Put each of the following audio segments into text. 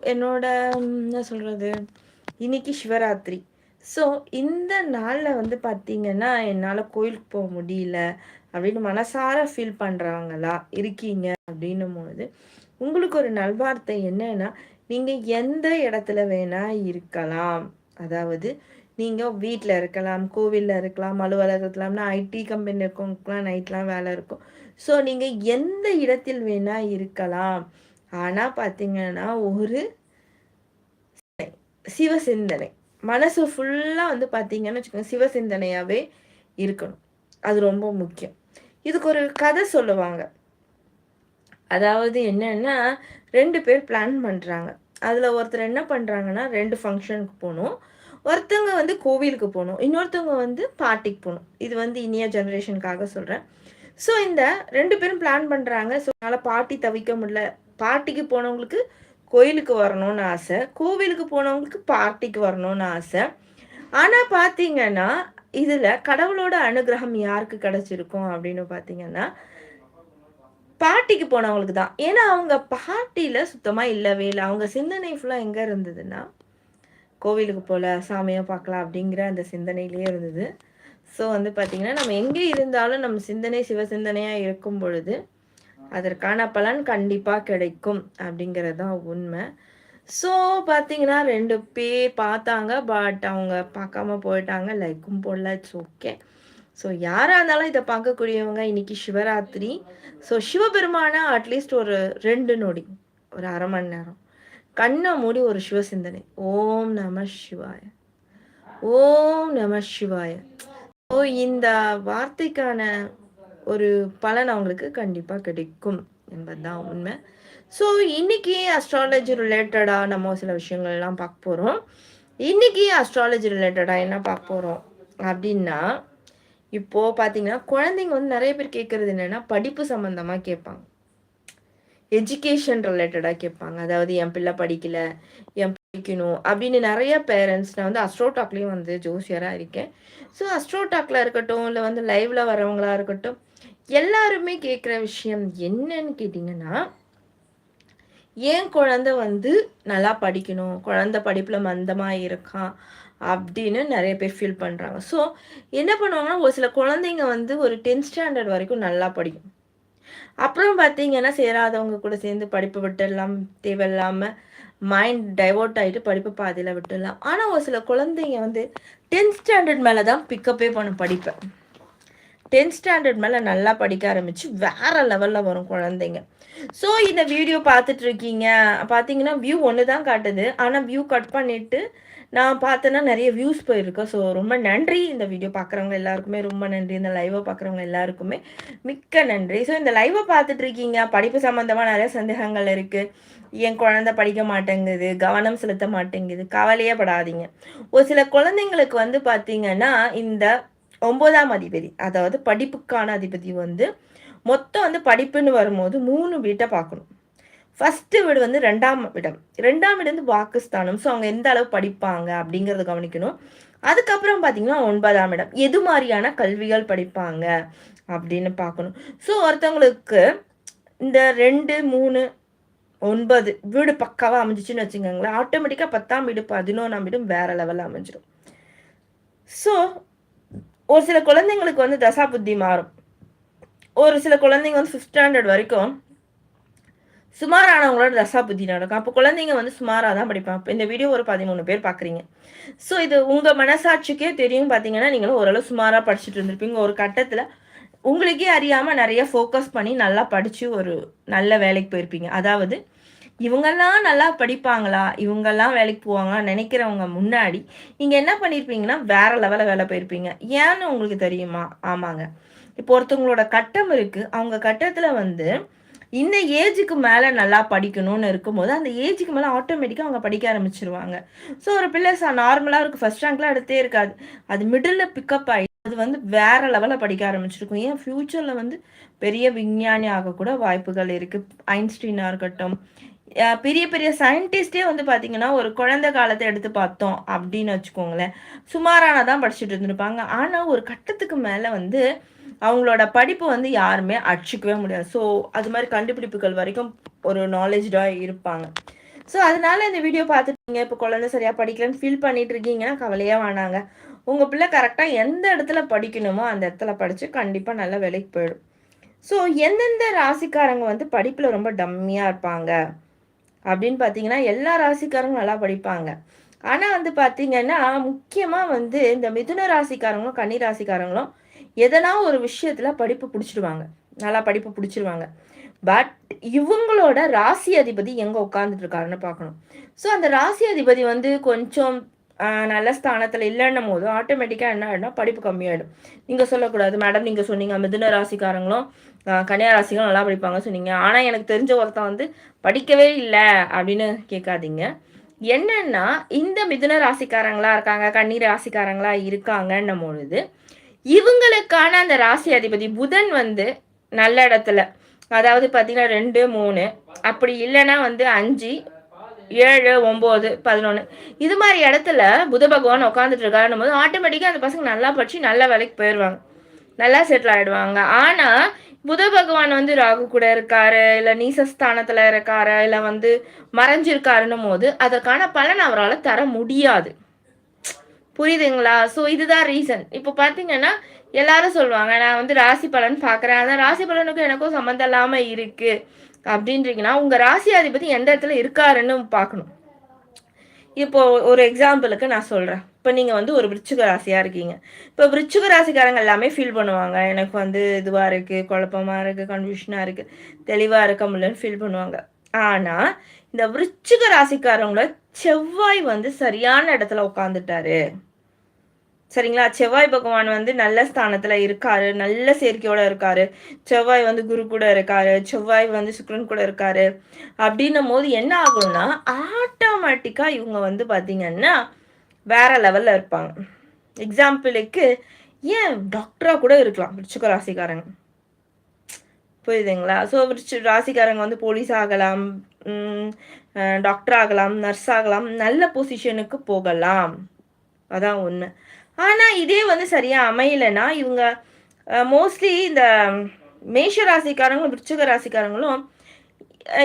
என்னோட என்ன சொல்கிறது இன்னைக்கு சிவராத்திரி. ஸோ இந்த நாளில் வந்து பார்த்தீங்கன்னா என்னால் கோயிலுக்கு போக முடியல அப்படின்னு மனசார ஃபீல் பண்ணுறாங்களா இருக்கீங்க அப்படின்னும் பொழுது உங்களுக்கு ஒரு நல்வார்த்தை என்னன்னா நீங்கள் எந்த இடத்துல வேணால் இருக்கலாம். அதாவது நீங்கள் வீட்டில் இருக்கலாம் கோவிலில் இருக்கலாம் அலுவலகத்துலாம்னா ஐடி கம்பெனி இருக்கவங்களுக்குலாம் நைட்லாம் வேலை இருக்கும். ஸோ நீங்கள் எந்த இடத்தில் வேணால் இருக்கலாம். ஆனால் பார்த்தீங்கன்னா ஒரு சிவ சிந்தனை மனசு ஃபுல்லாக வந்து பார்த்தீங்கன்னு வச்சுக்கோங்க சிவ சிந்தனையாகவே இருக்கணும். அது ரொம்ப முக்கியம். இதுக்கு ஒரு கதை சொல்லுவாங்க. அதாவது என்னன்னா ரெண்டு பேர் பிளான் பண்ணுறாங்க அதில் ஒருத்தர் என்ன பண்ணுறாங்கன்னா ரெண்டு ஃபங்க்ஷனுக்கு போகணும். ஒருத்தவங்க வந்து கோவிலுக்கு போகணும். இன்னொருத்தவங்க வந்து பார்ட்டிக்கு போகணும். இது வந்து இனிய ஜெனரேஷனுக்காக சொல்கிறேன் ஸோ இந்த ரெண்டு பேரும் பிளான் பண்ணுறாங்க ஸோ அதனால் பாட்டி தவிக்க முடியல. பார்ட்டிக்கு போனவங்களுக்கு கோயிலுக்கு வரணும்னு ஆசை கோவிலுக்கு போனவங்களுக்கு பார்ட்டிக்கு வரணும்னு ஆசை. ஆனால் பார்த்தீங்கன்னா இதில் கடவுளோட அனுகிரகம் யாருக்கு கிடச்சிருக்கும் அப்படின்னு பார்த்தீங்கன்னா பாட்டிக்கு போனவங்களுக்கு தான். ஏன்னா அவங்க பாட்டியில் சுத்தமாக இல்லவே இல்லை. அவங்க சிந்தனை ஃபுல்லாக எங்கே இருந்ததுன்னா கோவிலுக்கு போகல சாமியை பார்க்கலாம் அப்படிங்கிற அந்த சிந்தனையிலே இருந்தது. ஸோ வந்து பார்த்திங்கன்னா நம்ம எங்கே இருந்தாலும் நம்ம சிந்தனை சிவ சிந்தனையாக இருக்கும் பொழுது அதற்கான பலன் கண்டிப்பாக கிடைக்கும் அப்படிங்கிறது தான் உண்மை. ஸோ பார்த்தீங்கன்னா ரெண்டு பேர் பார்த்தாங்க பட் அவங்க பார்க்காம போயிட்டாங்க லைக்கும் போடல இட்ஸ் ஓகே ஸோ யாராக இருந்தாலும் இதை பார்க்கக்கூடியவங்க இன்னைக்கு சிவராத்திரி. ஸோ சிவபெருமான அட்லீஸ்ட் ஒரு ரெண்டு நொடி ஒரு அரை மணி நேரம். கண்ணை மூடி ஒரு சிவ சிந்தனை. ஓம் நம சிவாய. ஓம் நம சிவாய. ஸோ இந்த வார்த்தைக்கான ஒரு பலன் அவங்களுக்கு கண்டிப்பாக கிடைக்கும் என்பதுதான் உண்மை. ஸோ இன்னைக்கு அஸ்ட்ராலஜி ரிலேட்டடாக நம்ம சில விஷயங்கள்லாம் பார்க்க போகிறோம் இன்னைக்கு அஸ்ட்ராலஜி ரிலேட்டடாக என்ன பார்க்க போகிறோம் அப்படின்னா இப்போது பார்த்தீங்கன்னா குழந்தைங்க வந்து நிறைய பேர் கேட்குறது என்னென்னா படிப்பு சம்மந்தமாக கேட்பாங்க. எஜுகேஷன் ரிலேட்டடாக கேட்பாங்க. அதாவது என் பிள்ளை படிக்கல என் படிக்கணும் அப்படின்னு நிறைய பேரண்ட்ஸ் நான் வந்து அஸ்ட்ரோடாக்லேயும் வந்து ஜோசியராக இருக்கேன். ஸோ அஸ்ட்ரோடாக்ல இருக்கட்டும் இல்லை வந்து லைவ்ல வரவங்களா இருக்கட்டும் எல்லாருமே கேட்குற விஷயம் என்னன்னு கேட்டிங்கன்னா ஏன் குழந்தை வந்து நல்லா படிக்கணும் குழந்தை படிப்பில் மந்தமாக இருக்கான் அப்படின்னு நிறைய பேர் ஃபீல் பண்ணுறாங்க ஸோ என்ன பண்ணுவாங்கன்னா ஒரு சில குழந்தைங்க வந்து ஒரு டென்த் ஸ்டாண்டர்ட் வரைக்கும் நல்லா படிக்கும். அப்புறம் பார்த்தீங்கன்னா சேராதவங்க கூட சேர்ந்து படிப்பு விட்டுடலாம் தேவையில்லாமல் மைண்ட் டைவர்ட் ஆகிட்டு படிப்பு பாதியில் விட்டுடலாம். ஆனால் ஒரு சில குழந்தைங்க வந்து டென்த் ஸ்டாண்டர்ட் மேலே தான் பிக்கப்பே பண்ண படிப்பேன் டென்த் ஸ்டாண்டர்ட் மேலே நல்லா படிக்க ஆரம்பித்து வேறு லெவலில் வரும் குழந்தைங்க. ஸோ இந்த வீடியோ பார்த்துட்ருக்கீங்க பார்த்தீங்கன்னா வியூ ஒன்று தான் காட்டுது. ஆனால் வியூ கட் பண்ணிவிட்டு நான் பார்த்தேன்னா நிறைய வியூஸ் போயிருக்கேன் ஸோ ரொம்ப நன்றி. இந்த வீடியோ பார்க்குறவங்க எல்லாருக்குமே ரொம்ப நன்றி. இந்த லைவை பார்க்குறவங்க எல்லாருக்குமே மிக்க நன்றி. ஸோ இந்த லைவை பார்த்துட்டு இருக்கீங்க. படிப்பு சம்மந்தமாக நிறைய சந்தேகங்கள் இருக்குது என் குழந்தை படிக்க மாட்டேங்குது. கவனம் செலுத்த மாட்டேங்குது. கவலையே படாதீங்க. ஒரு சில குழந்தைங்களுக்கு வந்து பார்த்தீங்கன்னா இந்த ஒன்பதாம் அதிபதி அதாவது படிப்புக்கான அதிபதி வந்து மொத்தம் வந்து படிப்புன்னு வரும்போது மூணு வீட்டை பார்க்கணும். ஃபஸ்ட்டு வீடு வந்து ரெண்டாம் இடம். ரெண்டாம் வீடு வந்து வாக்குஸ்தானம். ஸோ அவங்க எந்த அளவு படிப்பாங்க அப்படிங்கிறத கவனிக்கணும். அதுக்கப்புறம் பார்த்தீங்கன்னா ஒன்பதாம் இடம். எது மாதிரியான கல்விகள் படிப்பாங்க அப்படின்னு பார்க்கணும். ஸோ ஒருத்தவங்களுக்கு இந்த ரெண்டு மூணு ஒன்பது வீடு பக்காவாக அமைஞ்சிச்சுன்னு வச்சுக்கோங்களேன். ஆட்டோமேட்டிக்காக பத்தாம் வீடு பதினொன்றாம் வீடும் வேற லெவலில் அமைஞ்சிடும் ஸோ ஒரு சில குழந்தைங்களுக்கு வந்து தசா புத்தி மாறும். ஒரு சில குழந்தைங்க வந்து ஃபிஃப்த் ஸ்டாண்டர்ட் வரைக்கும் சுமாரானவங்களோட தசா புத்தி நடக்கும். அப்போ குழந்தைங்க வந்து சுமாராக தான் படிப்பாங்க. இப்போ இந்த வீடியோ ஒரு பதிமூணு பேர் பார்க்குறீங்க ஸோ இது உங்கள் மனசாட்சிக்கே தெரியும் பார்த்தீங்கன்னா நீங்களும் ஓரளவு சுமாராக படிச்சுட்டு இருந்திருப்பீங்க. ஒரு கட்டத்தில் உங்களுக்கே அறியாமல் நிறைய ஃபோக்கஸ் பண்ணி நல்லா படித்து ஒரு நல்ல வேலைக்கு போயிருப்பீங்க. அதாவது இவங்கெல்லாம் நல்லா படிப்பாங்களா? இவங்கெல்லாம் வேலைக்கு போவாங்களா? நினைக்கிறவங்க முன்னாடி நீங்கள் என்ன பண்ணியிருப்பீங்கன்னா வேற லெவலில் வேலை போயிருப்பீங்க. ஏன்னு உங்களுக்கு தெரியுமா? ஆமாங்க. இப்போ ஒருத்தவங்களோட கட்டம் இருக்குது அவங்க கட்டத்தில் வந்து இந்த ஏஜுக்கு மேலே நல்லா படிக்கணும்னு இருக்கும்போது அந்த ஏஜுக்கு மேலே ஆட்டோமேட்டிக்காக அவங்க படிக்க ஆரம்பிச்சிருவாங்க. ஸோ ஒரு பிள்ளை நார்மலாக இருக்குது ஃபஸ்ட் ரேங்க்லாம் எடுத்தே இருக்காது. அது மிடில் பிக்கப் ஆகி அது வந்து வேற லெவலில் படிக்க ஆரம்பிச்சிருக்கும். ஏன்? ஃப்யூச்சரில் வந்து பெரிய விஞ்ஞானி ஆகக்கூட வாய்ப்புகள் இருக்குது ஐன்ஸ்டீனாக இருக்கட்டும் பெரிய பெரிய சயின்டிஸ்டே வந்து பார்த்தீங்கன்னா ஒரு குழந்தை காலத்தை எடுத்து பார்த்தோம் அப்படின்னு வச்சுக்கோங்களேன். சுமாரான தான் படிச்சுட்டு இருந்திருப்பாங்க. ஆனால் ஒரு கட்டத்துக்கு மேலே வந்து அவங்களோட படிப்பு வந்து யாருமே அடிச்சுக்கவே முடியாது. ஸோ அது மாதிரி கண்டுபிடிப்புகள் வரைக்கும் ஒரு நாலேஜாக இருப்பாங்க. ஸோ அதனால இந்த வீடியோ பார்த்துட்டீங்க. இப்போ குழந்தை சரியாக படிக்கலன்னு ஃபீல் பண்ணிட்டு இருக்கீங்கன்னா கவலையாக வேணாங்க. உங்கள் பிள்ளை கரெக்டாக எந்த இடத்துல படிக்கணுமோ அந்த இடத்துல படித்து கண்டிப்பாக நல்ல வேலைக்கு போயிடும். ஸோ எந்தெந்த ராசிக்காரங்க வந்து படிப்பில் ரொம்ப டம்மியாக இருப்பாங்க? அப்படின்னு பார்த்தீங்கன்னா எல்லா ராசிக்காரங்களும் நல்லா படிப்பாங்க. ஆனால் வந்து பார்த்தீங்கன்னா முக்கியமாக வந்து இந்த மிதுன ராசிக்காரங்களும் கன்னி ராசிக்காரங்களும் எதனா ஒரு விஷயத்தில் படிப்பு பிடிச்சிடுவாங்க. நல்லா படிப்பு பிடிச்சிருவாங்க பட் இவங்களோட ராசி அதிபதி எங்கே உட்காந்துட்டு இருக்காருன்னு பார்க்கணும். ஸோ அந்த ராசி அதிபதி வந்து கொஞ்சம் நல்ல ஸ்தானத்தில் இல்லைன்னும் போது ஆட்டோமேட்டிக்காக என்ன ஆகிடும் படிப்பு கம்மியாயிடும். நீங்கள் சொல்லக்கூடாது. மேடம் நீங்கள் சொன்னீங்க மிதுன ராசிக்காரங்களும் கன்னியா ராசிகளும் நல்லா படிப்பாங்க சொன்னீங்க. ஆனால் எனக்கு தெரிஞ்ச ஒருத்தன் வந்து படிக்கவே இல்லை அப்படின்னு கேட்காதீங்க. என்னன்னா இந்த மிதுன ராசிக்காரங்களா இருக்காங்க கன்னி ராசிக்காரங்களா இருக்காங்கன்னும் பொழுது இவங்களுக்கான அந்த ராசி அதிபதி புதன் வந்து நல்ல இடத்துல அதாவது பார்த்தீங்கன்னா ரெண்டு மூணு அப்படி இல்லைன்னா வந்து அஞ்சு ஏழு ஒம்பது பதினொன்று இது மாதிரி இடத்துல புத பகவான் உட்காந்துட்டு இருக்காருன்னும் போது ஆட்டோமேட்டிக்காக அந்த பசங்க நல்லா படித்து நல்ல வேலைக்கு போயிடுவாங்க நல்லா செட்டில் ஆகிடுவாங்க ஆனால் புத பகவான் வந்து ராகு கூட இருக்காரு இல்லை நீசஸ்தானத்தில் இருக்காரு இல்லை வந்து மறைஞ்சிருக்காருன்னும் போது அதற்கான பலன் அவரால் தர முடியாது. புரியுதுங்களா? ஸோ இதுதான் ரீசன் இப்போ பார்த்தீங்கன்னா எல்லாரும் சொல்லுவாங்க நான் வந்து ராசி பலன் பார்க்குறேன். அதான் ராசி பலனுக்கும் எனக்கும் சம்மந்தம் இல்லாமல் இருக்குது அப்படின்றீங்கன்னா உங்கள் ராசி அதிபதி எந்த இடத்துல இருக்காருன்னு பார்க்கணும். இப்போ ஒரு எக்ஸாம்பிளுக்கு நான் சொல்கிறேன் இப்போ நீங்கள் வந்து ஒரு விருச்சிக ராசியாக இருக்கீங்க. இப்போ விருச்சிக ராசிக்காரங்க எல்லாமே ஃபீல் பண்ணுவாங்க. எனக்கு வந்து இதுவாக இருக்குது குழப்பமாக இருக்குது கன்ஃபியூஷனாக இருக்குது தெளிவாக இருக்க முடியலன்னு ஃபீல் பண்ணுவாங்க. ஆனால் இந்த விருச்சிக ராசிக்காரங்கள செவ்வாய் வந்து சரியான இடத்துல உட்காந்துட்டாரு சரிங்களா? செவ்வாய் பகவான் வந்து நல்ல ஸ்தானத்துல இருக்காரு. நல்ல சேர்க்கையோட இருக்காரு. செவ்வாய் வந்து குரு கூட இருக்காரு. செவ்வாய் வந்து சுக்ரன் கூட இருக்காரு. அப்படின்னும் போது என்ன ஆகும்னா ஆட்டோமேட்டிக்கா இவங்க வந்து பாத்தீங்கன்னா வேற லெவல்ல இருப்பாங்க. எக்ஸாம்பிளுக்கு ஏன் டாக்டரா கூட இருக்கலாம்? விருச்சிக ராசிக்காரங்க. புரியுதுங்களா? ஸோ ராசிக்காரங்க வந்து போலீஸ் ஆகலாம். டாக்டர் ஆகலாம். நர்ஸ் ஆகலாம். நல்ல பொசிஷனுக்கு போகலாம். அதான் ஒன்று ஆனால் இதே வந்து சரியாக அமையலைன்னா இவங்க மோஸ்ட்லி இந்த மேஷ ராசிக்காரங்களும் விருச்சிக ராசிக்காரங்களும்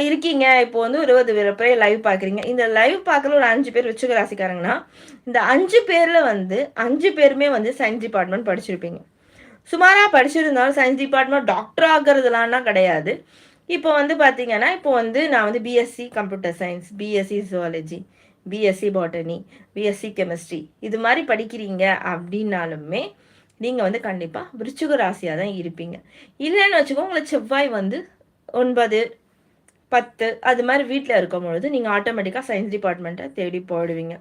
இருக்கீங்க. இப்போ வந்து இருபது பேர் லைவ் பார்க்குறீங்க. இந்த லைவ் பார்க்கல ஒரு அஞ்சு பேர் விருச்சிக ராசிக்காரங்கன்னா இந்த அஞ்சு பேரில் வந்து அஞ்சு பேருமே வந்து சயின்ஸ் டிபார்ட்மெண்ட் படிச்சிருப்பீங்க. சுமாராக படிச்சிருந்தாலும் சயின்ஸ் டிபார்ட்மெண்ட் டாக்டர் ஆகிறதுலான்னா கிடையாது. இப்போ வந்து பார்த்தீங்கன்னா இப்போ வந்து நான் வந்து BSc computer science BSc zoology BSc botany BSc chemistry இது மாதிரி படிக்கிறீங்க அப்படின்னாலுமே நீங்கள் வந்து கண்டிப்பாக விருச்சுக ராசியாக தான் இருப்பீங்க. இல்லைன்னு வச்சுக்கோ உங்களை செவ்வாய் வந்து ஒன்பது பத்து அது மாதிரி வீட்டில் இருக்கும் பொழுது நீங்கள் ஆட்டோமேட்டிக்காக சயின்ஸ் டிபார்ட்மெண்ட்டை தேடி போயிடுவீங்க.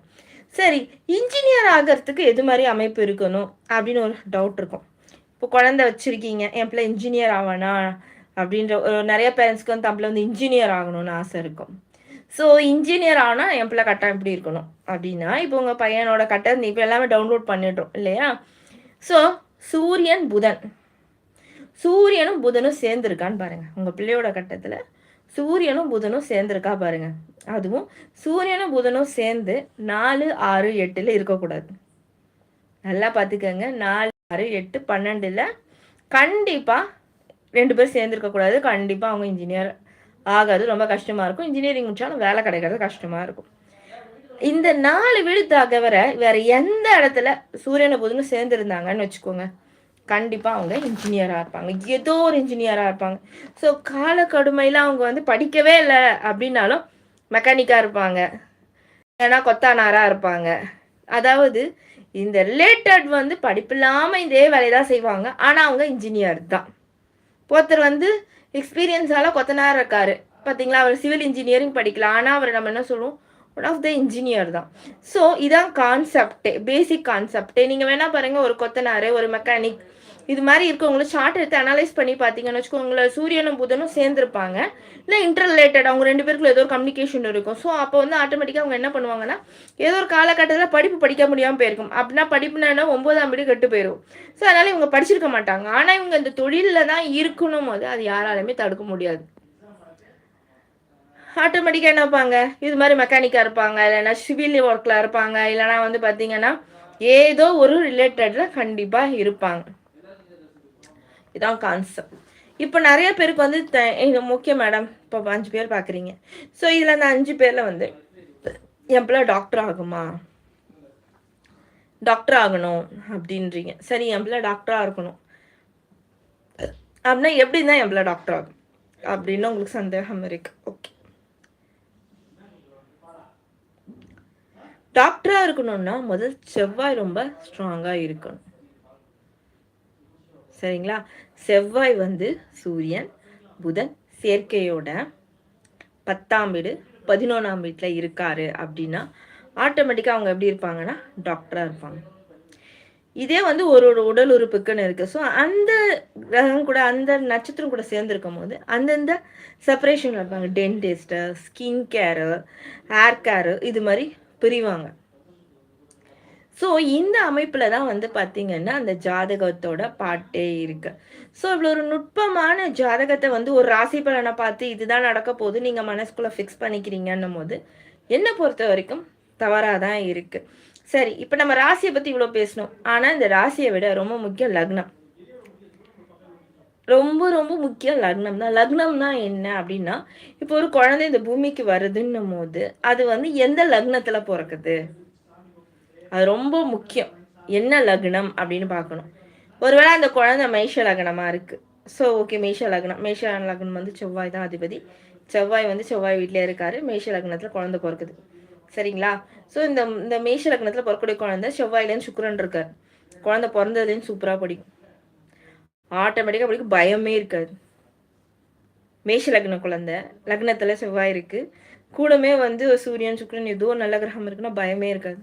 சரி இன்ஜினியர் ஆகிறதுக்கு எது மாதிரி அமைப்பு இருக்கணும் அப்படின்னு ஒரு டவுட் இருக்கும். இப்போ குழந்தை வச்சுருக்கீங்க என் பிள்ளை இன்ஜினியர் ஆவானா அப்படின்ற ஒரு நிறைய பேரண்ட்ஸ்க்கு வந்து தம்பில் வந்து இன்ஜினியர் ஆகணும்னு ஆசை இருக்கும். ஸோ இன்ஜினியர் ஆனால் என் பிள்ளை கட்டம் எப்படி இருக்கணும். அப்படின்னா இப்போ உங்கள் பையனோட கட்டம் இப்போ எல்லாமே டவுன்லோட் பண்ணிடுறோம் இல்லையா? ஸோ சூரியன் புதன். சூரியனும் புதனும் சேர்ந்துருக்கான்னு பாருங்கள் உங்கள் பிள்ளையோட கட்டத்தில் சூரியனும் புதனும் சேர்ந்துருக்கா பாருங்க. அதுவும் சூரியனும் புதனும் சேர்ந்து நாலு ஆறு எட்டில் இருக்கக்கூடாது. நல்லா பார்த்துக்கோங்க. நாலு ஆறு எட்டு பன்னெண்டில் கண்டிப்பாக ரெண்டு பேரும் சேர்ந்துருக்கக்கூடாது. கண்டிப்பாக அவங்க இன்ஜினியர் ஆகாது ரொம்ப கஷ்டமாக இருக்கும். இன்ஜினியரிங் முடிச்சாலும் வேலை கிடைக்கிறது கஷ்டமாக இருக்கும். இந்த நாலு வீடு தவிர வேற எந்த இடத்துல சூரியனை புதனும் சேர்ந்துருந்தாங்கன்னு வச்சுக்கோங்க. கண்டிப்பாக அவங்க இன்ஜினியராக இருப்பாங்க. ஏதோ ஒரு இன்ஜினியராக இருப்பாங்க. ஸோ கால கடுமையில் அவங்க வந்து படிக்கவே இல்லை அப்படின்னாலும் மெக்கானிக்காக இருப்பாங்க. ஏன்னா கொத்தானாராக இருப்பாங்க. அதாவது இந்த ரிலேட்டட் வந்து படிப்பு இல்லாமல் இதே வேலையை தான் செய்வாங்க. ஆனால் அவங்க இன்ஜினியர் தான். ஒருத்தர் வந்து எக்ஸ்பீரியன்ஸால் கொத்தனார் இருக்கார். பார்த்தீங்களா அவர் சிவில் இன்ஜினியரிங் படிக்கலாம். ஆனால் அவர் நம்ம என்ன சொல்லுவோம்? ஒன் ஆஃப் த இன்ஜினியர் தான். ஸோ இதான் கான்செப்டே பேசிக் கான்செப்டே நீங்கள் வேணால் பாருங்கள் ஒரு கொத்தனார் ஒரு மெக்கானிக் இது மாதிரி இருக்கவங்களும் சார்ட் எடுத்து அனலைஸ் பண்ணி பார்த்தீங்கன்னு வச்சுக்கோங்கள சூரியனும் புதனும் சேர்ந்துருப்பாங்க. இல்லை இன்டர் ரிலேட்டட் அவங்க ரெண்டு பேருக்குள்ள ஏதோ ஒரு கம்யூனிகேஷன் இருக்கும். ஸோ அப்போ வந்து ஆட்டோமேட்டிக்காக அவங்க என்ன பண்ணுவாங்கன்னா ஏதோ ஒரு காலகட்டத்தில் படிப்பு படிக்க முடியாமல் போயிருக்கும். அப்படின்னா படிப்புனா ஒன்பதாம் வீடு கெட்டு போயிடும் ஸோ அதனால் இவங்க படிச்சிருக்க மாட்டாங்க. ஆனால் இவங்க இந்த தொழிலில் தான் இருக்கணும் போது அது யாராலுமே தடுக்க முடியாது. ஆட்டோமேட்டிக்காக என்ன இருப்பாங்க இது மாதிரி மெக்கானிக்காக இருப்பாங்க. இல்லைன்னா சிவில் ஒர்க்கில் இருப்பாங்க. இல்லைனா வந்து பார்த்தீங்கன்னா ஏதோ ஒரு ரிலேட்டடில் கண்டிப்பாக இருப்பாங்க. இதான் கான்செப்ட் இப்போ நிறைய பேருக்கு வந்து இது முக்கியம் மேடம் இப்போ அஞ்சு பேர் பார்க்குறீங்க ஸோ இதில் அந்த அஞ்சு பேரில் வந்து என் பிள்ளை டாக்டர் ஆகுமா? டாக்டர் ஆகணும் அப்படின்றீங்க. சரி என் பிள்ளை டாக்டராக இருக்கணும். அப்படின்னா எப்படி தான் என் பிள்ளை டாக்டர் ஆகும்? அப்படின்னு உங்களுக்கு சந்தேகம் இருக்கு. ஓகே டாக்டராக இருக்கணும்னா முதல் செவ்வாய் ரொம்ப ஸ்ட்ராங்காக இருக்கணும். சரிங்களா? செவ்வாய் வந்து சூரியன் புதன் சேர்க்கையோட பத்தாம் வீடு பதினொன்றாம் வீட்டில் இருக்காரு அப்படின்னா ஆட்டோமேட்டிக்காக அவங்க எப்படி இருப்பாங்கன்னா டாக்டராக இருப்பாங்க. இதே வந்து ஒரு ஒரு உடல் உறுப்புக்குன்னு இருக்குது ஸோ அந்த கிரகம் கூட அந்த நட்சத்திரம் கூட சேர்ந்துருக்கும் போது அந்தந்த செப்பரேஷன் இருப்பாங்க. Dentist skin care hair care இது மாதிரி பிரிவாங்க. ஸோ இந்த அமைப்பில் தான் வந்து பார்த்தீங்கன்னா அந்த ஜாதகத்தோட பாட்டே இருக்கு. ஸோ இவ்வளோ ஒரு நுட்பமான ஜாதகத்தை வந்து ஒரு ராசி பலனை பார்த்து இதுதான் நடக்க போது நீங்கள் மனசுக்குள்ளே ஃபிக்ஸ் பண்ணிக்கிறீங்கன்னும் போது என்னை பொறுத்த வரைக்கும் தவறாக தான் இருக்குது சரி இப்போ நம்ம ராசியை பற்றி இவ்வளோ பேசணும். ஆனால் இந்த ராசியை விட ரொம்ப முக்கியம் லக்னம். ரொம்ப ரொம்ப முக்கியம் லக்னம் தான். லக்னம்னா என்ன அப்படின்னா இப்போ ஒரு குழந்தை இந்த பூமிக்கு வருதுன்னும் போது அது வந்து எந்த லக்னத்தில் பிறக்குது? அது ரொம்ப முக்கியம். என்ன லக்னம் அப்படின்னு பார்க்கணும். ஒருவேளை அந்த குழந்தை மேஷ லக்னமாக இருக்குது ஸோ ஓகே மேஷ லக்னம். மேஷ லக்னம் வந்து செவ்வாய் தான் அதிபதி. செவ்வாய் வந்து செவ்வாய் வீட்டிலே இருக்காரு. மேஷ லக்னத்தில் குழந்தை பிறக்குது. சரிங்களா? ஸோ இந்த இந்த மேஷ லக்னத்தில் பிறக்கக்கூடிய குழந்தை செவ்வாயிலேருந்து சுக்கரன் இருக்கார். குழந்தை பிறந்ததுலேருந்து சூப்பராக படிக்கும். ஆட்டோமேட்டிக்காக படிக்கும் பயமே இருக்காது. மேஷ லக்ன குழந்தை லக்னத்தில் செவ்வாய் இருக்குது கூடமே வந்து சூரியன் சுக்கரன் ஏதோ நல்ல கிரகம் இருக்குன்னா பயமே இருக்காது.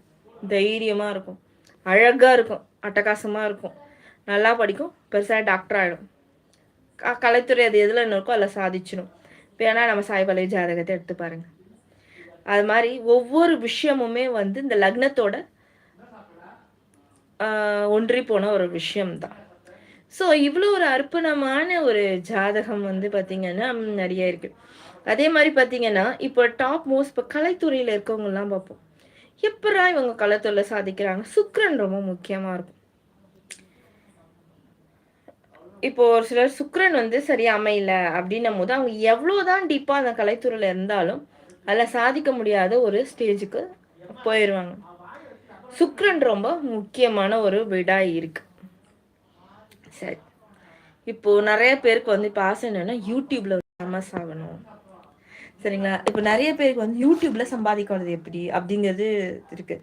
தைரியமாக இருக்கும். அழகாக இருக்கும். அட்டகாசமாக இருக்கும். நல்லா படிக்கும். பெருசாக டாக்டர் ஆகிடும் க கலைத்துறை அது எதில் என்ன இருக்கோ அதில் சாதிச்சிடும் வேணால் நம்ம சாய்பலை ஜாதகத்தை எடுத்து பாருங்கள் அது மாதிரி ஒவ்வொரு விஷயமுமே வந்து இந்த லக்னத்தோட ஒன்றி போன ஒரு விஷயம்தான். ஸோ இவ்வளோ ஒரு அற்புதமான ஒரு ஜாதகம் வந்து பார்த்திங்கன்னா நிறைய இருக்குது அதே மாதிரி பார்த்தீங்கன்னா இப்போ டாப் மோஸ்ட் இப்போ கலைத்துறையில் இருக்கவங்கலாம் பார்ப்போம். எப்படா இவங்க களத்துல சாதிக்கிறாங்க? சுக்ரன் ரொம்ப முக்கியமாக இருக்கும். இப்போ ஒரு சிலர் சுக்ரன் வந்து சரியா அமையல அப்படின்னும் போது அவங்க எவ்வளோதான் டீப்பாக அந்த கலைத்துறையில் இருந்தாலும் அதில் சாதிக்க முடியாத ஒரு ஸ்டேஜுக்கு போயிடுவாங்க சுக்ரன் ரொம்ப முக்கியமான ஒரு விடா இருக்கு. சரி. இப்போ நிறைய பேருக்கு வந்து இப்போ ஆசை என்னன்னா யூடியூப்ல ஃபேமஸ் ஆகணும். சரிங்களா? இப்போ நிறைய பேருக்கு வந்து யூடியூப்ல சம்பாதிக்கிறது எப்படி? அப்படிங்கிறது இருக்கு.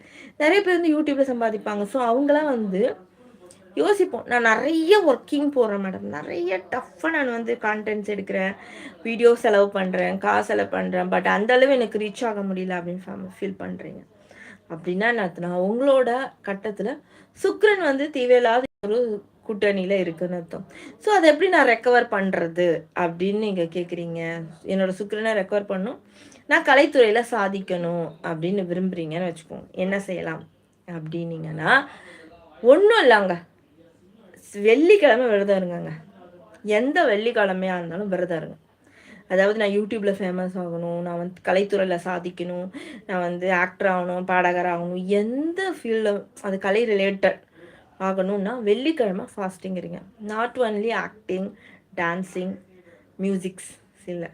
நிறைய பேர் வந்து யூடியூப்ல சம்பாதிப்பாங்க. ஸோ அவங்களாம் வந்து யோசிப்போம். நான் நிறைய ஒர்க்கிங் போடுறேன் மேடம் நிறைய டஃப்பாக நான் வந்து கான்டென்ட்ஸ் எடுக்கிறேன். வீடியோ செலவு பண்ணுறேன் காசு செலவு பண்ணுறேன் பட் அந்த அளவு எனக்கு ரீச் ஆக முடியல அப்படின்னு ஃபீல் பண்ணுறீங்க அப்படின்னா என்ன உங்களோட கட்டத்தில் சுக்ரன் வந்து தேவையில்லாத ஒரு கூட்டணியில் இருக்குன்னு அர்த்தம். ஸோ அதை எப்படி நான் ரெக்கவர் பண்ணுறது அப்படின்னு நீங்கள் கேட்குறீங்க என்னோட சுக்கரனை ரெக்கவர் பண்ணும் நான் கலைத்துறையில் சாதிக்கணும் அப்படின்னு விரும்புகிறீங்கன்னு வச்சுக்கோங்க. என்ன செய்யலாம் அப்படின்னீங்கன்னா ஒன்றும் இல்லைங்க. வெள்ளிக்கிழமை விரதம் இருங்கங்க. எந்த வெள்ளிக்கிழமையாக இருந்தாலும் விரதம் இருங்க. அதாவது நான் யூடியூப்பில் ஃபேமஸ் ஆகணும் நான் வந்து கலைத்துறையில் சாதிக்கணும் நான் வந்து ஆக்டர் ஆகணும் பாடகர் ஆகணும் எந்த ஃபீல்டில் அது கலை ரிலேட்டட் ஆகணும்னா வெள்ளிக்கிழமை ஃபாஸ்டிங்கிறீங்க not only acting dancing musics இல்லை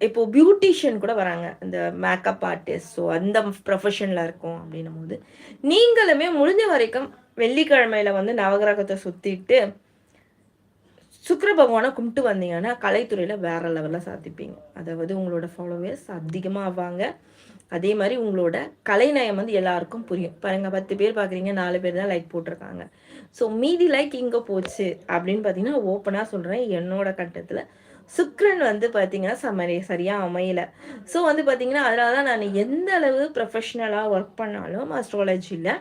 இப்போது பியூட்டிஷியன் கூட வராங்க. இந்த மேக்கப் ஆர்டிஸ்ட் ஸோ அந்த ப்ரொஃபஷனில் இருக்கும் அப்படின்னும் போது நீங்களுமே முடிஞ்ச வரைக்கும் வெள்ளிக்கிழமையில் வந்து நவகிரகத்தை சுற்றிட்டு சுக்கர பகவானை கும்பிட்டு வந்தீங்கன்னா கலைத்துறையில் வேற லெவலில் சாதிப்பீங்க அதாவது உங்களோட ஃபாலோவர்ஸ் அதிகமாக ஆவாங்க அதே மாதிரி உங்களோட கலைநயம் வந்து எல்லாருக்கும் புரியும். பாருங்க பத்து பேர் பார்க்குறீங்க நாலு பேர் தான் லைக் போட்டிருக்காங்க. ஸோ மீதி லைக் இங்கே போச்சு அப்படின்னு பார்த்தீங்கன்னா ஓப்பனாக சொல்கிறேன் என்னோட கட்டத்தில் சுக்ரன் வந்து பார்த்தீங்கன்னா சமரி சரியாக அமையலை. ஸோ வந்து பார்த்தீங்கன்னா அதனால தான் நான் எந்த அளவு ப்ரொஃபஷ்னலாக ஒர்க் பண்ணாலும் அஸ்ட்ராலஜியில்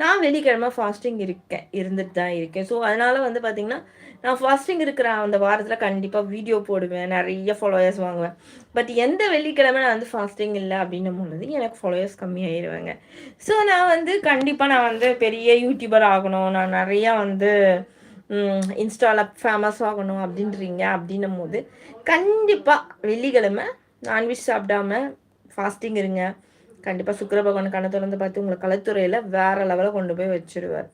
நான் வெள்ளிக்கிழமை ஃபாஸ்டிங் இருக்கேன் இருந்துட்டு தான் இருக்கேன். ஸோ அதனால் வந்து பார்த்திங்கன்னா நான் ஃபாஸ்டிங் இருக்கிற அந்த வாரத்தில் கண்டிப்பாக வீடியோ போடுவேன். நிறைய ஃபாலோயர்ஸ் வாங்குவேன். பட் எந்த வெள்ளிக்கிழமை நான் வந்து ஃபாஸ்டிங் இல்லை அப்படின்னும் பொழுது எனக்கு ஃபாலோயர்ஸ் கம்மியாயிருவாங்க. ஸோ நான் வந்து கண்டிப்பாக நான் வந்து பெரிய யூடியூபர் ஆகணும். நான் நிறையா வந்து இன்ஸ்டாவில் ஃபேமஸ் ஆகணும் அப்படின்றீங்க அப்படின்னும் போது கண்டிப்பாக வெள்ளிக்கிழமை நான்வெஜ் சாப்பிடாம ஃபாஸ்டிங் இருங்க. கண்டிப்பாக சுக்கர பகவான் கண்ணை திறந்து பார்த்து உங்களை கலைத்துறையில் வேற லெவலில் கொண்டு போய் வச்சிருவார்.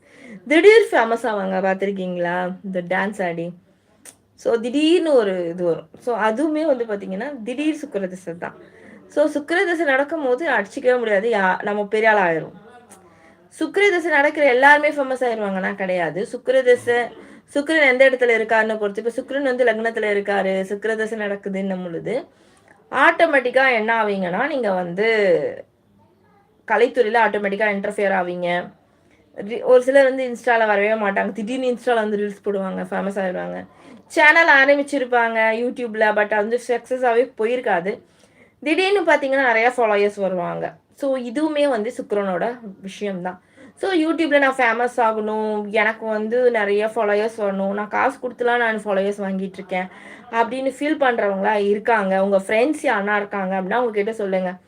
திடீர் ஃபேமஸ் ஆவாங்க பார்த்துருக்கீங்களா? இந்த டான்ஸ் ஆடி. ஸோ திடீர்னு ஒரு இது வரும். ஸோ அதுவுமே வந்து பார்த்தீங்கன்னா திடீர் சுக்கர திசை தான். ஸோ திசை நடக்கும் போது அடிச்சிக்கவே முடியாது. யா நம்ம பெரிய ஆள் ஆயிரும். சுக்கர திசை நடக்கிற எல்லாருமே ஃபேமஸ் ஆயிடுவாங்கன்னா கிடையாது. சுக்கர திசை சுக்கரன் எந்த இடத்துல இருக்காருன்னு பொறுத்து. இப்போ சுக்கிரன் வந்து லக்னத்தில் இருக்காரு. சுக்கர திசை நடக்குதுன்னும் பொழுது ஆட்டோமேட்டிக்காக என்ன ஆவீங்கன்னா நீங்கள் வந்து கலைத்துறையில் ஆட்டோமேட்டிக்காக இன்டர்ஃபியர் ஆவீங்க. ஒரு சிலர் வந்து இன்ஸ்டாவில் வரவே மாட்டாங்க. திடீர்னு இன்ஸ்டாவில் வந்து ரீல்ஸ் போடுவாங்க ஃபேமஸ் ஆகிடுவாங்க சேனல் ஆரம்பிச்சிருப்பாங்க யூடியூப்பில் பட் அது வந்து சக்ஸஸாகவே போயிருக்காது. திடீர்னு பார்த்தீங்கன்னா நிறையா ஃபாலோயர்ஸ் வருவாங்க. ஸோ இதுவுமே வந்து சுக்ரனோட விஷயம்தான். ஸோ யூடியூப்பில் நான் ஃபேமஸ் ஆகணும் எனக்கு வந்து நிறைய ஃபாலோயர்ஸ் வரணும் நான் காசு கொடுத்துலாம் நான் ஃபாலோயர்ஸ் வாங்கிட்டு இருக்கேன் அப்படின்னு ஃபீல் பண்ணுறவங்களா இருக்காங்க உங்கள் ஃப்ரெண்ட்ஸ் யாருனா இருக்காங்க அப்படின்னா உங்ககிட்ட சொல்லுங்கள்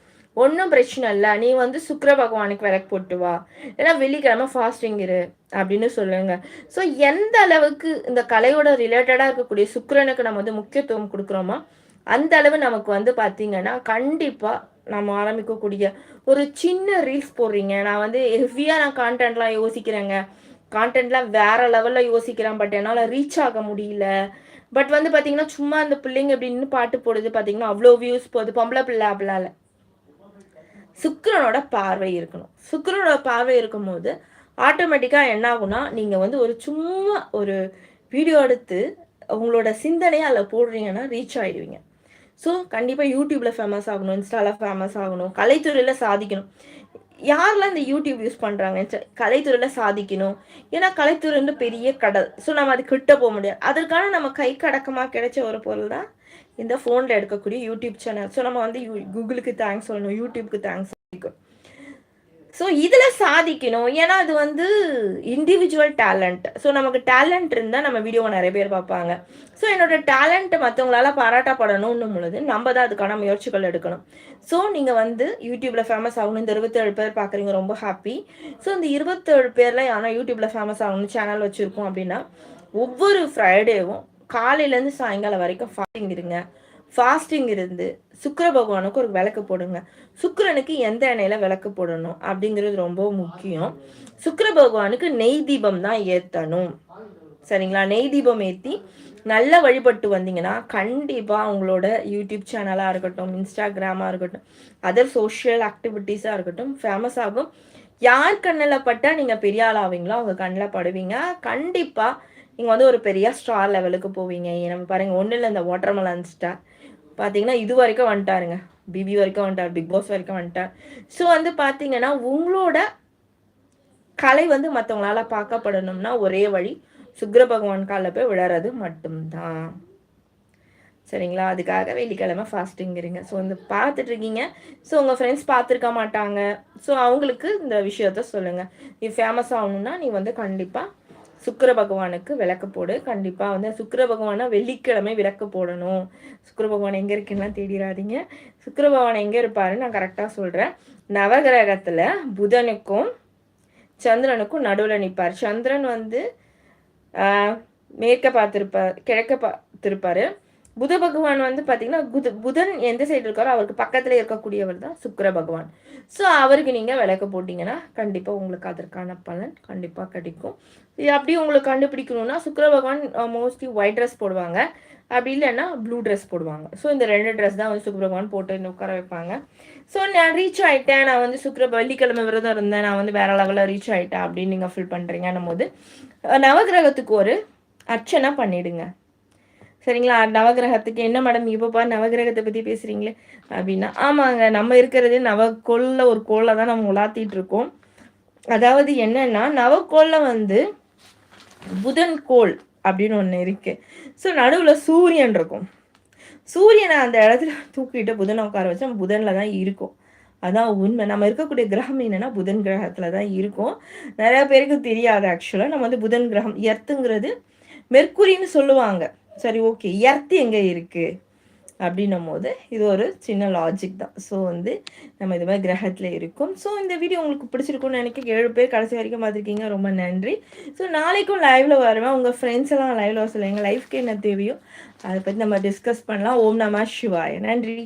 ஒன்றும் பிரச்சனை இல்லை. நீ வந்து சுக்கர பகவானுக்கு விளக்கு போட்டு வா. ஏன்னா வெள்ளிக்கிழமை ஃபாஸ்டிங் இரு அப்படின்னு சொல்லுங்க. ஸோ எந்த அளவுக்கு இந்த கலையோட ரிலேட்டடாக இருக்கக்கூடிய சுக்கரனுக்கு நம்ம வந்து முக்கியத்துவம் கொடுக்குறோமோ அந்த அளவு நமக்கு வந்து பார்த்தீங்கன்னா கண்டிப்பாக நம்ம ஆரம்பிக்கக்கூடிய ஒரு சின்ன ரீல்ஸ் போடுறீங்க. நான் வந்து ஹெவியாக நான் கான்டென்ட்லாம் யோசிக்கிறேங்க. கான்டென்ட்லாம் வேற லெவலில் யோசிக்கிறேன். பட் என்னால் ரீச் ஆக முடியல. பட் வந்து பார்த்தீங்கன்னா சும்மா அந்த பிள்ளைங்க அப்படின்னு பாட்டு போடுது பார்த்தீங்கன்னா அவ்வளோ வியூஸ் போகுது. பொம்பளை பிள்ளை அப்படிலாம் இல்லை. சுக்கரனோட பார்வை இருக்கணும். சுக்கரனோட பார்வை இருக்கும்போது ஆட்டோமேட்டிக்காக என்ன ஆகும்னா நீங்கள் வந்து ஒரு சும்மா ஒரு வீடியோ எடுத்து உங்களோட சிந்தனையை அதில் போடுறீங்கன்னா ரீச் ஆகிடுவீங்க ஸோ கண்டிப்பாக யூடியூப்பில் ஃபேமஸ் ஆகணும் இன்ஸ்டாவில் ஃபேமஸ் ஆகணும் கலைத்துறையில் சாதிக்கணும். யாரெல்லாம் இந்த யூடியூப் யூஸ் பண்ணுறாங்க கலைத்துறையில் சாதிக்கணும். ஏன்னா கலைத்துறை வந்து பெரிய கடல். ஸோ நம்ம அது கிட்ட போக முடியாது. அதற்கான நம்ம கை கடக்கமாக கிடைச்ச ஒரு பொருள் தான் இந்த ஃபோனில் எடுக்கக்கூடிய யூடியூப் சேனல் ஸோ நம்ம வந்து கூகுளுக்கு தேங்க்ஸ் சொல்லணும் யூடியூப்க்கு தேங்க்ஸ் ஸோ இதில் சாதிக்கணும். ஏன்னா அது வந்து இண்டிவிஜுவல் டேலண்ட் ஸோ நமக்கு டேலண்ட் இருந்தால் நம்ம வீடியோவை நிறைய பேர் பார்ப்பாங்க. ஸோ என்னோட டேலண்ட்டை மற்றவங்களால பாராட்டப்படணும்னு பொழுது நம்ம தான் அதுக்கான முயற்சிகள் எடுக்கணும். ஸோ நீங்கள் வந்து யூடியூப்பில் ஃபேமஸ் ஆகணும். இந்த இருபத்தேழு பேர் பார்க்குறீங்க ரொம்ப ஹாப்பி ஸோ இந்த இருபத்தேழு பேரில் ஆனால் யூடியூப்பில் ஃபேமஸ் ஆகணும் சேனல் வச்சுருக்கோம் அப்படின்னா ஒவ்வொரு ஃப்ரைடேவும் காலையிலேருந்து சாயங்காலம் வரைக்கும் ஃபாஸ்டிங் இருங்க ஃபாஸ்டிங் இருந்து சுக்கர பகவானுக்கு ஒரு விளக்கு போடுங்க. சுக்கரனுக்கு எந்த எண்ணெயில விளக்கு போடணும் அப்படிங்கிறது ரொம்ப முக்கியம். சுக்கர பகவானுக்கு நெய் தீபம் தான் ஏற்றணும் சரிங்களா? நெய் தீபம் ஏற்றி நல்லா வழிபட்டு வந்தீங்கன்னா கண்டிப்பாக உங்களோட யூடியூப் சேனலாக இருக்கட்டும் இன்ஸ்டாகிராமாக இருக்கட்டும் அதர் சோஷியல் ஆக்டிவிட்டீஸாக இருக்கட்டும் ஃபேமஸ் ஆகும். யார் கண்ணில் பட்டால் நீங்கள் பெரிய ஆள் ஆவீங்களோ அவங்க கண்ணில் படுவீங்க. கண்டிப்பாக நீங்கள் வந்து ஒரு பெரிய ஸ்டார் லெவலுக்கு போவீங்க. நம்ம பாருங்கள் ஒன்றும் இல்லை இந்த வாட்டர்மெலன் ஸ்டார் பார்த்தீங்கன்னா இது வரைக்கும் வந்துட்டாருங்க. பிபி வரைக்கும் வந்துட்டார் பிக் பாஸ் வரைக்கும் வந்துட்டார். ஸோ வந்து பார்த்தீங்கன்னா உங்களோட கலை வந்து மற்றவங்களால பார்க்கப்படணும்னா ஒரே வழி சுக்கர பகவான் காலில் போய் விழறது மட்டும்தான். சரிங்களா? அதுக்காக வெள்ளிக்கிழமை ஃபாஸ்டிங் இருங்க ஸோ இந்த பார்த்துட்ருக்கீங்க. ஸோ உங்கள் ஃப்ரெண்ட்ஸ் பார்த்துருக்க மாட்டாங்க. ஸோ அவங்களுக்கு இந்த விஷயத்த சொல்லுங்கள் நீ ஃபேமஸ் ஆகணும்னா நீ வந்து கண்டிப்பாக சுக்கர பகவானுக்கு விளக்கு போடு. கண்டிப்பாக வந்து சுக்கர பகவானை வெள்ளிக்கிழமை விளக்கு போடணும். சுக்கர பகவான் எங்கே இருக்குன்னா தேடிடாதீங்க சுக்கர பகவான் எங்கே இருப்பாருன்னு நான் கரெக்டாக சொல்கிறேன் நவகிரகத்தில் புதனுக்கும் சந்திரனுக்கும் நடுவில் நிற்பார் சந்திரன் வந்து மேற்க பார்த்துருப்பார் கிழக்க பார்த்துருப்பாரு. புத பகவான் வந்து பார்த்தீங்கன்னா புத புதன் எந்த சைடு இருக்காரோ அவருக்கு பக்கத்தில் இருக்கக்கூடியவர் தான் சுக்கர பகவான். ஸோ அவருக்கு நீங்கள் விளக்கு போட்டிங்கன்னா கண்டிப்பாக உங்களுக்கு அதற்கான பலன் கண்டிப்பாக கிடைக்கும். இது அப்படியே உங்களுக்கு கண்டுபிடிக்கணும்னா சுக்கர பகவான் மோஸ்ட்லி ஒயிட் ட்ரெஸ் போடுவாங்க. அப்படி இல்லைன்னா ப்ளூ ட்ரெஸ் போடுவாங்க. ஸோ இந்த ரெண்டு ட்ரெஸ் தான் வந்து சுக்கர பகவான் போட்டு உட்கார வைப்பாங்க. ஸோ நான் ரீச் ஆகிட்டேன் நான் வந்து சுக்கர வெள்ளிக்கிழமை விரதம் இருந்தேன். நான் வந்து வேற லெவலில் ரீச் ஆகிட்டேன் அப்படின்னு நீங்கள் ஃபீல் பண்ணுறீங்கன்னும் போது நவகிரகத்துக்கு ஒரு அர்ச்சனை பண்ணிடுங்க. சரிங்களா? நவகிரகத்துக்கு என்ன மேடம் இப்போப்பா நவகிரகத்தை பற்றி பேசுகிறீங்களே அப்படின்னா ஆமாங்க நம்ம இருக்கிறது நவக்கோளில் ஒரு கோளை தான் நம்ம உலாத்திட்டு இருக்கோம். அதாவது என்னன்னா நவக்கோளில் வந்து புதன் கோள் அப்படின்னு ஒன்று இருக்கு. ஸோ நடுவில் சூரியன் இருக்கும். சூரியனை அந்த இடத்துல தூக்கிட்டு புதனை உட்கார வச்சா புதனில் தான் இருக்கும். அதான் உண்மை. நம்ம இருக்கக்கூடிய கிரகம் என்னன்னா புதன் கிரகத்தில் தான் இருக்கும். நிறைய பேருக்கு தெரியாது ஆக்சுவலாக நம்ம வந்து புதன் கிரகம் எர்த்துங்கிறது மெர்க்குரின்னு சொல்லுவாங்க. சரி ஓகே எர்த் எங்கே இருக்குது அப்படின்னும் போது இது ஒரு சின்ன லாஜிக் தான். ஸோ வந்து நம்ம இது மாதிரி கிரகத்தில் இருக்கும். ஸோ இந்த வீடியோ உங்களுக்கு பிடிச்சிருக்கும்னு நினைக்க ஏழு பேர் கடைசி வரைக்கும் பார்த்துருக்கீங்க. ரொம்ப நன்றி. ஸோ நாளைக்கும் லைவில் வருவேன். உங்கள் ஃப்ரெண்ட்ஸ் எல்லாம் லைவில் வர சொல்லுங்கள் லைஃப்க்கு என்ன தேவையோ அதை பற்றி நம்ம டிஸ்கஸ் பண்ணலாம். ஓம் நம சிவாய. நன்றி.